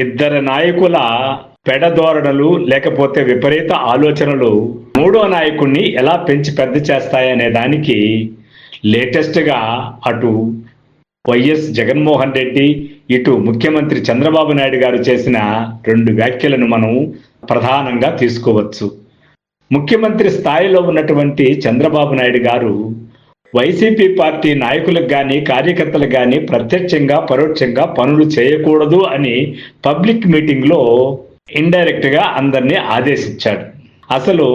ఇద్దరు నాయకుల పెడధోరణులు లేకపోతే విపరీత ఆలోచనలు మూడో నాయకుణ్ణి ఎలా పెంచి పెద్ద చేస్తాయనే దానికి లేటెస్ట్గా అటు వైఎస్ జగన్మోహన్ రెడ్డి ఇటు ముఖ్యమంత్రి చంద్రబాబు నాయుడు గారు చేసిన రెండు వ్యాఖ్యలను మనం ప్రధానంగా తీసుకోవచ్చు. ముఖ్యమంత్రి స్థాయిలో ఉన్నటువంటి చంద్రబాబు నాయుడు గారు వైసీపీ పార్టీ నాయకులకు కానీ కార్యకర్తలకు కానీ ప్రత్యక్షంగా పరోక్షంగా పనులు చేయకూడదు అని పబ్లిక్ మీటింగ్లో ఇండైరెక్ట్గా అందరినీ ఆదేశించాడు. అసలు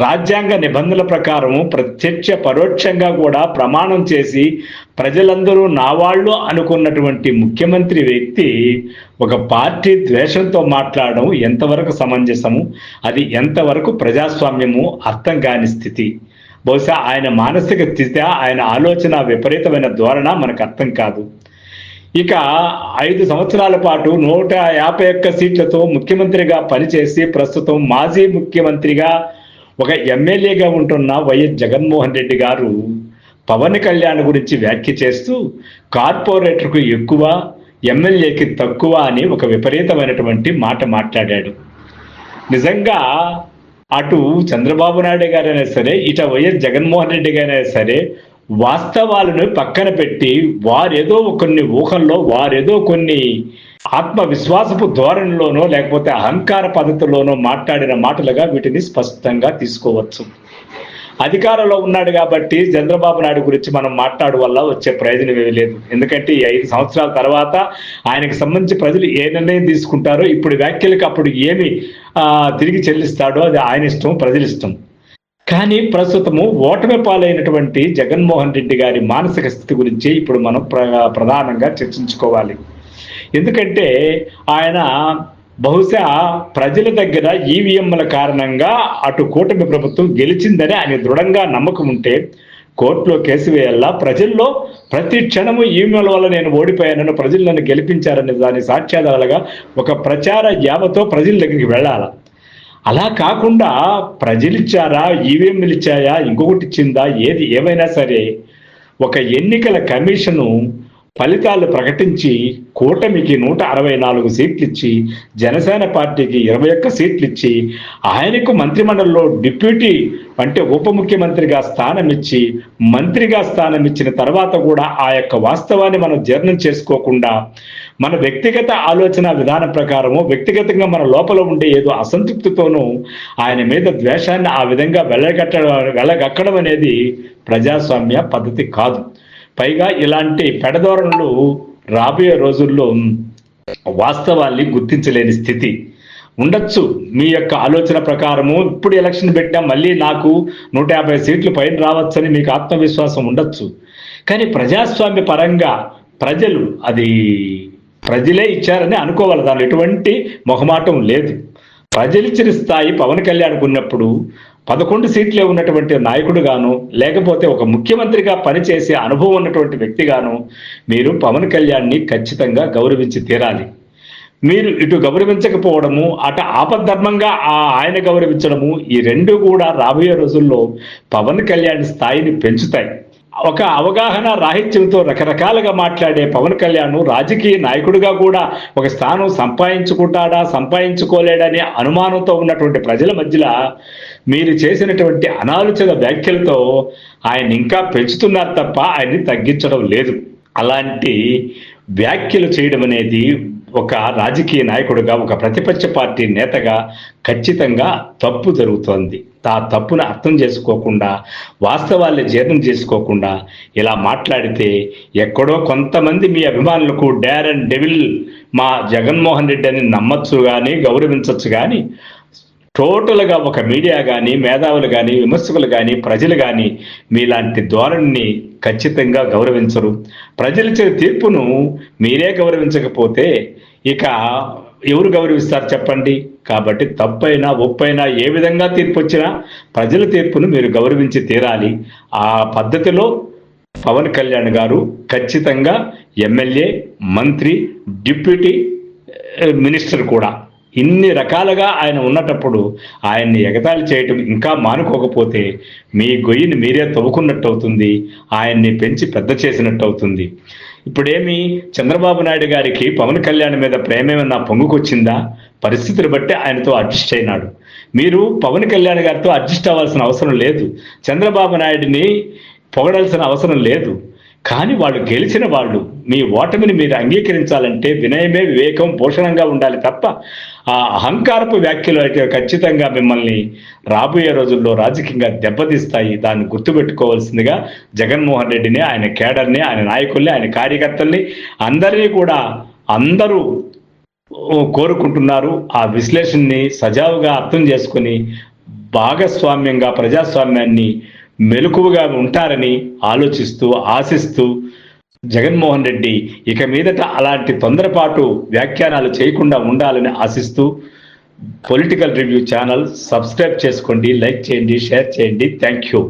రాజ్యాంగ నిబంధనల ప్రకారం ప్రత్యక్ష పరోక్షంగా కూడా ప్రమాణం చేసి ప్రజలందరూ నా వాళ్ళు అనుకున్నటువంటి ముఖ్యమంత్రి వ్యక్తి ఒక పార్టీ ద్వేషంతో మాట్లాడడం ఎంతవరకు సమంజసము? అది ఎంతవరకు ప్రజాస్వామ్యము అర్థం కాని స్థితి? బహుశా ఆయన మానసిక స్థితి ఆయన ఆలోచన విపరీతమైన ధోరణ మనకు అర్థం కాదు. ఇక ఐదు సంవత్సరాల పాటు నూట యాభై ఒక్క సీట్లతో ముఖ్యమంత్రిగా పనిచేసి ప్రస్తుతం మాజీ ముఖ్యమంత్రిగా ఒక ఎమ్మెల్యేగా ఉంటున్న వైఎస్ జగన్మోహన్ రెడ్డి గారు పవన్ కళ్యాణ్ గురించి వ్యాఖ్య చేస్తూ కార్పొరేటర్కు ఎక్కువ ఎమ్మెల్యేకి తక్కువ అని ఒక విపరీతమైనటువంటి మాట మాట్లాడాడు. నిజంగా అటు చంద్రబాబు నాయుడు గారైనా సరే ఇట వైఎస్ జగన్మోహన్ రెడ్డి గారైనా సరే వాస్తవాలను పక్కన పెట్టి వారేదో కొన్ని ఊహల్లో వారేదో కొన్ని ఆత్మవిశ్వాసపు ధోరణిలోనో లేకపోతే అహంకార పద్ధతిలోనో మాట్లాడిన మాటలుగా వీటిని స్పష్టంగా తీసుకోవచ్చు. అధికారంలో ఉన్నాడు కాబట్టి చంద్రబాబు నాయుడు గురించి మనం మాట్లాడు వల్ల వచ్చే ప్రయోజనం ఏమీ లేదు. ఎందుకంటే ఈ ఐదు సంవత్సరాల తర్వాత ఆయనకు సంబంధించి ప్రజలు ఏ నిర్ణయం తీసుకుంటారో ఇప్పుడు వ్యాఖ్యలకు అప్పుడు ఏమి తిరిగి చెల్లిస్తాడో అది ఆయన ఇష్టం ప్రజల ఇష్టం. కానీ ప్రస్తుతము ఓటమి పాలైనటువంటి జగన్మోహన్ రెడ్డి గారి మానసిక స్థితి గురించి ఇప్పుడు మనం ప్ర ప్రధానంగా చర్చించుకోవాలి. ఎందుకంటే ఆయన బహుశా ప్రజల దగ్గర ఈవీఎంల కారణంగా అటు కూటమి ప్రభుత్వం గెలిచిందని ఆయన దృఢంగా నమ్మకం ఉంటే కోర్టులో కేసు వేయాలా? ప్రజల్లో ప్రతి క్షణము ఈమెయిల్ వల్ల నేను ఓడిపోయానని ప్రజలు నన్ను గెలిపించారని దాని సాక్ష్యాధారాలుగా ఒక ప్రచార యామతో ప్రజల దగ్గరికి వెళ్ళాలా? అలా కాకుండా ప్రజలు ఇచ్చారా ఈవీఎంలు ఇచ్చాయా? ఇంకొకటి ఇచ్చిందా? ఏది? ఏమైనా సరే ఒక ఎన్నికల కమిషను ఫలితాలు ప్రకటించి కూటమికి నూట అరవై నాలుగు సీట్లు ఇచ్చి జనసేన పార్టీకి ఇరవై ఒక్క సీట్లు ఇచ్చి ఆయనకు మంత్రిమండలిలో డిప్యూటీ అంటే ఉప ముఖ్యమంత్రిగా స్థానం ఇచ్చి మంత్రిగా స్థానం ఇచ్చిన తర్వాత కూడా ఆ యొక్క వాస్తవాన్ని మనం జీర్ణం చేసుకోకుండా మన వ్యక్తిగత ఆలోచన విధానం ప్రకారము వ్యక్తిగతంగా మన లోపల ఉండే ఏదో అసంతృప్తితోనూ ఆయన మీద ద్వేషాన్ని ఆ విధంగా వెళ్ళగట్టడం వెళ్ళగక్కడం అనేది ప్రజాస్వామ్య పద్ధతి కాదు. పైగా ఇలాంటి పెడధోరణులు రాబోయే రోజుల్లో వాస్తవాన్ని గుర్తించలేని స్థితి. ఉండొచ్చు మీ యొక్క ఆలోచన ప్రకారము ఇప్పుడు ఎలక్షన్ పెట్టాం మళ్ళీ నాకు నూట యాభై సీట్లు పైన రావచ్చని మీకు ఆత్మవిశ్వాసం ఉండొచ్చు. కానీ ప్రజాస్వామ్య పరంగా ప్రజలు అది ప్రజలే ఇచ్చారని అనుకోవాలి. దానిలో ఎటువంటి మొహమాటం లేదు. ప్రజలిచ్చిన స్థాయి పవన్ కళ్యాణ్ ఉన్నప్పుడు పదకొండు సీట్లే ఉన్నటువంటి నాయకుడుగాను లేకపోతే ఒక ముఖ్యమంత్రిగా పనిచేసే అనుభవం ఉన్నటువంటి వ్యక్తిగాను మీరు పవన్ కళ్యాణ్ని ఖచ్చితంగా గౌరవించి తీరాలి. మీరు ఇటు గౌరవించకపోవడము అట ఆపద్ధర్మంగా ఆ ఆయన గౌరవించడము ఈ రెండు కూడా రాబోయే రోజుల్లో పవన్ కళ్యాణ్ స్థాయిని పెంచుతాయి. ఒక అవగాహన రాహిత్యంతో రకరకాలుగా మాట్లాడే పవన్ కళ్యాణ్ రాజకీయ నాయకుడిగా కూడా ఒక స్థానం సంపాదించుకుంటాడా సంపాదించుకోలేడనే అనుమానంతో ఉన్నటువంటి ప్రజల మధ్యలో మీరు చేసినటువంటి అనాలోచిత వ్యాఖ్యలతో ఆయన ఇంకా పెంచుతున్నారు తప్ప ఆయన్ని తగ్గించడం లేదు. అలాంటి వ్యాఖ్యలు చేయడం అనేది ఒక రాజకీయ నాయకుడిగా ఒక ప్రతిపక్ష పార్టీ నేతగా ఖచ్చితంగా తప్పు జరుగుతోంది. ఆ తప్పును అర్థం చేసుకోకుండా వాస్తవాల్ని జీర్ణం చేసుకోకుండా ఇలా మాట్లాడితే ఎక్కడో కొంతమంది మీ అభిమానులకు డేర్ అండ్ డెవిల్ మా జగన్మోహన్ రెడ్డి అని నమ్మచ్చు కానీ గౌరవించవచ్చు కానీ టోటల్గా ఒక మీడియా కానీ మేధావులు కానీ విమర్శకులు కానీ ప్రజలు కానీ మీలాంటి ధోరణిని ఖచ్చితంగా గౌరవించరు. ప్రజలిచ్చే తీర్పును మీరే గౌరవించకపోతే ఇక ఎవరు గౌరవిస్తారు చెప్పండి? కాబట్టి తప్పైనా ఒప్పైనా ఏ విధంగా తీర్పు వచ్చినా ప్రజల తీర్పును మీరు గౌరవించి తీరాలి. ఆ పద్ధతిలో పవన్ కళ్యాణ్ గారు ఖచ్చితంగా ఎమ్మెల్యే మంత్రి డిప్యూటీ మినిస్టర్ కూడా ఇన్ని రకాలుగా ఆయన ఉన్నటప్పుడు ఆయన్ని ఎగతాళి చేయటం ఇంకా మానుకోకపోతే మీ గొయ్యిని మీరే తవ్వుకున్నట్టు అవుతుంది ఆయన్ని పెంచి పెద్ద చేసినట్టు అవుతుంది ఇప్పుడేమి చంద్రబాబు నాయుడు గారికి పవన్ కళ్యాణ్ మీద ప్రేమేమన్నా పొంగుకొచ్చిందా? పరిస్థితిని బట్టి ఆయనతో అడ్జస్ట్ అయినాడు. మీరు పవన్ కళ్యాణ్ గారితో అడ్జస్ట్ అవ్వాల్సిన అవసరం లేదు. చంద్రబాబు నాయుడిని పొగడాల్సిన అవసరం లేదు. కానీ వాళ్ళు గెలిచిన వాళ్ళు మీ ఓటమిని మీరు అంగీకరించాలంటే వినయమే వివేకం పోషణంగా ఉండాలి తప్ప ఆ అహంకారపు వ్యాఖ్యలు అయితే ఖచ్చితంగా మిమ్మల్ని రాబోయే రోజుల్లో రాజకీయంగా దెబ్బతీస్తాయి. దాన్ని గుర్తుపెట్టుకోవాల్సిందిగా జగన్మోహన్ రెడ్డిని ఆయన కేడర్ని ఆయన నాయకుల్ని ఆయన కార్యకర్తల్ని అందరినీ కూడా అందరూ కోరుకుంటున్నారు. ఆ విశ్లేషణని సజావుగా అర్థం చేసుకుని భాగస్వామ్యంగా ప్రజాస్వామ్యాన్ని మెలకువగా ఉంటారని ఆలోచిస్తూ ఆశిస్తూ జగన్మోహన్ రెడ్డి ఇక మీదట అలాంటి తొందరపాటు వ్యాఖ్యానాలు చేయకుండా ఉండాలని ఆశిస్తూ పొలిటికల్ రివ్యూ ఛానల్ సబ్స్క్రైబ్ చేసుకోండి లైక్ చేయండి షేర్ చేయండి. Thank you.